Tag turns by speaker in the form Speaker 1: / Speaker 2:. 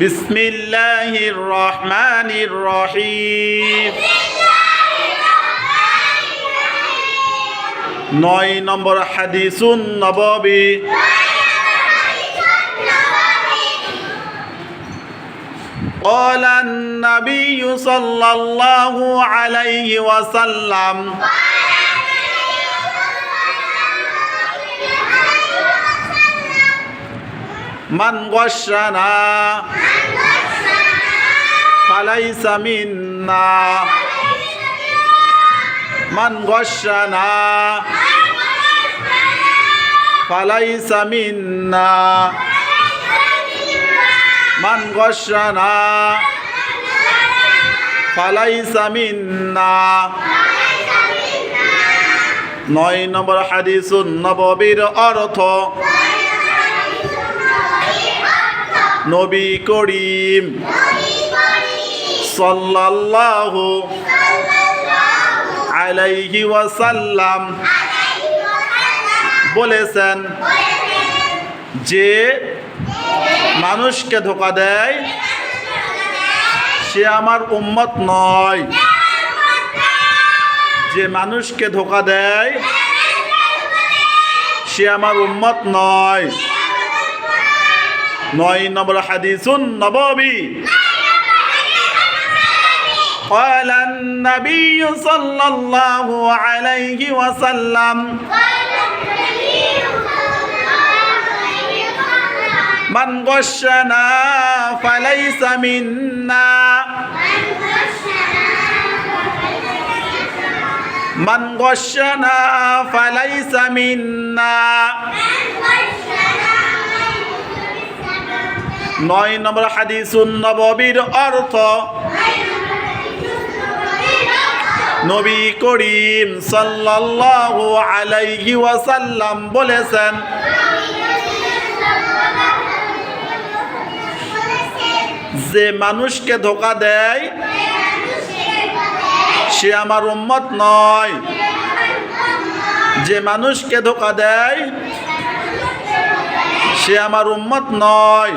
Speaker 1: بسم الله الرحمن الرحيم নয় নম্বর হাদিসুন নববী قال النبي صلى الله عليه وسلم মান গসানা ফালাইসা মিন্না। মান গসানা ফালাইসা মিন্না। মান গসানা ফালাইসা মিন্না। নয় নম্বর হাদিস নববীর অর্থ নবী করিম। সাল্লাল্লাহু আলাইহি ওয়াসাল্লাম বলেছেন যে মানুষকে ধোকা দেয়, সে আমার উম্মত নয়। যে মানুষকে ধোকা দেয়, সে আমার উম্মত নয়। নয় নম্বর হাদিসুন নববী قال النبي صلى الله عليه وسلم من غشنا فليس منا من غشنا فليس منا নয় নম্বর হাদিসুন নববীর অর্থ, নবী করিম সাল্লাল্লাহু আলাইহি ওয়াসাল্লাম বলেছেন, যে মানুষকে ধোকা দেয়, সে আমার উম্মত নয়। যে মানুষকে ধোকা দেয়, সে আমার উম্মত নয়।